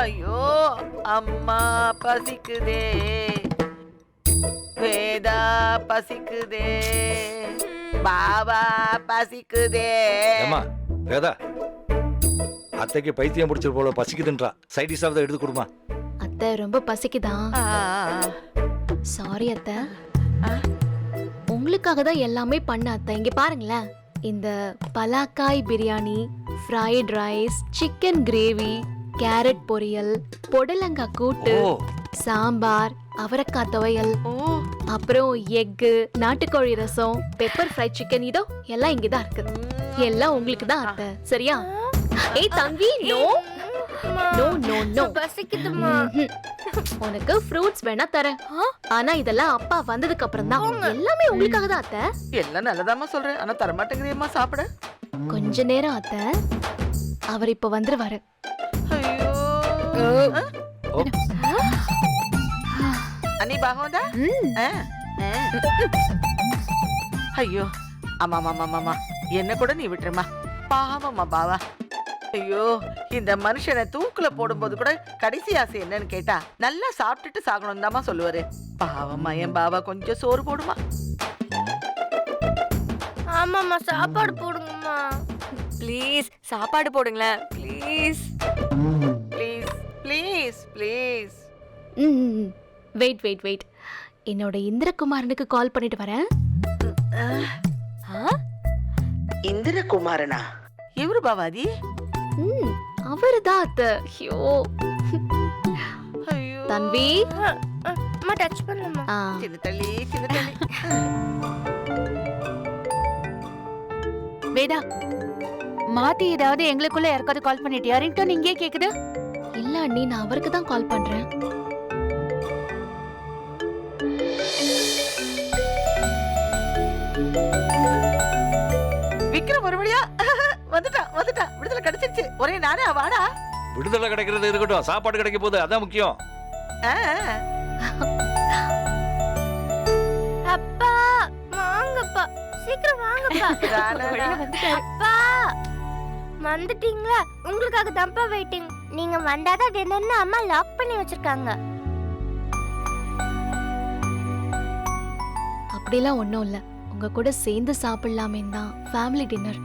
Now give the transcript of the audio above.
ஐயோ அம்மா பசிக்குதே. வேதா பசிக்குதே. பாபா பசிக்குதே. ஏமா வேதா அத்தைக்கு பைத்தியம் பிடிச்சது போல பசிக்குதுன்றா. சைடிஸ் ஆஃப் எடுத்து கொடுமா. அத்தை ரொம்ப பசிக்குதான் சாரி அத்தை. உங்களுக்காக தான் எல்லாமே பண்ண அத்தை. இங்க பாருங்களேன். இந்த பலாக்காய் biryani fried rice chicken gravy carrot பொரியல் பொடலங்காய் கூட்டு சாம்பார் அவரைக்காய் துவையல் அப்புறம் எக்கு நாட்டுக்கோழி ரசம் பெப்பர் ஃப்ரை சிக்கன் இதோ எல்லாம் இங்க தான் இருக்கு எல்லாம் உங்களுக்கு தான் அத்தை. சரியா? ஏய் தம்பி நோ. No no no. பசிக்குதுமா உனக்கு ஃப்ரூட்ஸ் வேணா தரேன். ஆனா இதெல்லாம் அப்பா வந்ததுக்கு அப்புறம் தான். எல்லாமே உங்களுக்காக தான் அத்தை. எல்லாம் நல்லதாம்மா சொல்றேன். ஆனா தரமாட்டேங்கிறியம்மா சாப்பிட. கொஞ்ச நேரம் அத்தை. அவர் இப்ப வந்துருவாரு. ஓ அனி பாகவதா ம், ஆ, ஆ. ஐயோ ஆமா ஆமா ஆமா என்ன கூட நீ விட்டுருமா பாவம்மா பாவா ஐயோ இந்த மனுஷனை தூக்குல போடும்போது கூட கடைசி ஆசை என்னன்னு கேட்டா நல்லா சாப்பிட்டுட்டு சாகணும் தாமா சொல்லுவாரு பாவம்மா என் பாவா கொஞ்சம் சோறு போடுமா ஆமாம்மா சாப்பாடு போடுங்கம்மா ப்ளீஸ் சாப்பாடு போடுங்களேன் ப்ளீஸ் ப்ளீஸ் ப்ளீஸ் ம். வெயிட் வெயிட் வெயிட் என்னோட இந்திரகுமாரனுக்கு கால் பண்ணிட்டு வரேன். இந்திரகுமாரனா? இவரு பாவாதி? ம், அவருதான் அத்தை. ஐயோ. தன்வி அம்மா டச் பண்ணலாமா ஆ, சின்ன தள்ளி சின்ன தள்ளி. வேதா மாத்தி ஏதாவது எங்களுக்குள்ள யாருக்காவது கால் பண்ணிட்டியா? ரிங்டோன் இங்கே கேக்குது. இல்ல அண்ணி நான் அவருக்கு தான் கால் பண்றேன். விக்ரம் ஒரு வழியா? வந்துட்டான் வந்துட்டான் விடுதலை கிடைச்சிருச்சு. ஒரே நானே வாடா விடுதலை கிடைக்கிறது இருக்கட்டும். சாப்பாடு கிடைக்க போகுது. அதான் முக்கியம். ஆ, அப்பா வாங்கப்பா. சீக்கிரம் வாங்கப்பா. வந்துட்டீங்களா? உங்களுக்காக தான்ப்பா வெயிட்டிங் நீங்க வந்தாதான் டின்னர்னு அம்மா லாக் பண்ணி வச்சிருக்காங்க. அப்படிலாம் ஒன்றும் இல்லை. உங்க கூட சேர்ந்து சாப்பிடலாமே தான் ஃபேமிலி டின்னர்